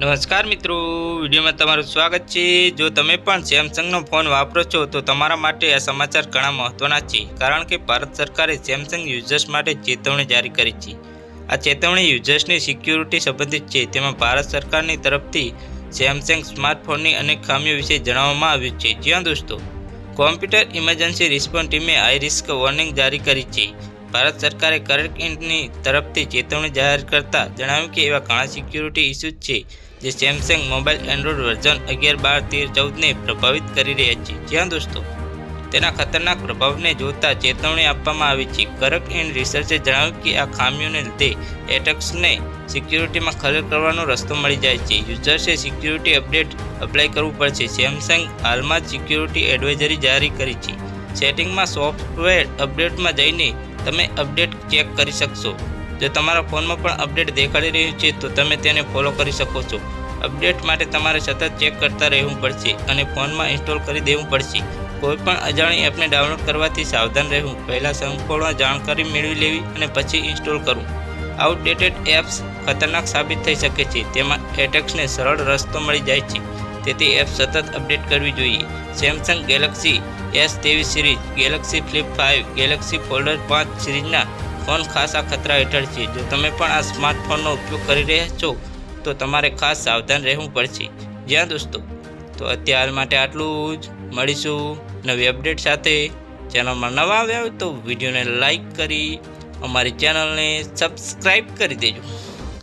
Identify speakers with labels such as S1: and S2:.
S1: નમસ્કાર મિત્રો, વિડીયોમાં તમારું સ્વાગત છે. જો તમે પણ સેમસંગનો ફોન વાપરો છો, તો તમારા માટે આ સમાચાર ઘણા મહત્વના છે. કારણ કે ભારત સરકારે સેમસંગ યુઝર્સ માટે ચેતવણી જારી કરી છે. આ ચેતવણી યુઝર્સની સિક્યુરિટી સંબંધિત છે. તેમાં ભારત સરકારની તરફથી સેમસંગ સ્માર્ટફોનની અનેક ખામીઓ વિશે જણાવવામાં આવ્યું છે. જ્યાં દોસ્તો, કોમ્પ્યુટર ઇમરજન્સી રિસ્પોન્સ ટીમે હાઈ રિસ્ક વોર્નિંગ જારી કરી છે. ભારત સરકારે કરકની તરફથી ચેતવણી જાહેર કરતા જણાવ્યું કે એવા ઘણા સિક્યુરિટી ઇસ્યુઝ છે જે સેમસંગ મોબાઈલ એન્ડ્રોઇડ વર્ઝન અગિયાર, બાર, તેર, ચૌદને પ્રભાવિત કરી રહ્યા છે. જ્યાં દોસ્તો, તેના ખતરનાક પ્રભાવને જોતા ચેતવણી આપવામાં આવી છે. કરક એન્ડ રિસર્ચે જણાવ્યું કે આ ખામીઓને લીધે એટેક્સને સિક્યુરિટીમાં ખલેલ કરવાનો રસ્તો મળી જાય છે. યુઝર્સે સિક્યુરિટી અપડેટ અપ્લાય કરવું પડશે. સેમસંગ હાલમાં જ સિક્યુરિટી એડવાઇઝરી જારી કરી છે. સેટિંગમાં સોફ્ટવેર અપડેટમાં જઈને તમે અપડેટ ચેક કરી શકશો. જો તમારા ફોનમાં પણ અપડેટ દેખાડી રહ્યું છે, તો તમે તેને ફોલો કરી શકો છો. અપડેટ માટે તમારે સતત ચેક કરતા રહેવું પડશે અને ફોનમાં ઇન્સ્ટોલ કરી દેવું પડશે. કોઈપણ અજાણી એપને ડાઉનલોડ કરવાથી સાવધાન રહેવું. પહેલાં સંપૂર્ણ જાણકારી મેળવી લેવી અને પછી ઇન્સ્ટોલ કરવું. આઉટડેટેડ એપ્સ ખતરનાક સાબિત થઈ શકે છે. તેમાં એટેક્સને સરળ રસ્તો મળી જાય છે. તેથી એપ સતત અપડેટ કરવી જોઈએ. સેમસંગ ગેલેક્સી એસ તેવીસ series Galaxy flip five Galaxy folder પાંચ સિરીઝના ફોન ખાસ આ ખતરા હેઠળ છે. જો તમે પણ આ સ્માર્ટફોનનો ઉપયોગ કરી રહ્યા છો, તો તમારે ખાસ સાવધાન રહેવું પડશે. જ્યાં દોસ્તો, તો અત્યાર માટે આટલું જ. મળીશું નવી અપડેટ સાથે. ચેનલમાં નવા આવ્યા હોય તો વિડીયોને લાઈક કરી, અમારી ચેનલને સબસ્ક્રાઈબ કરી દેજો.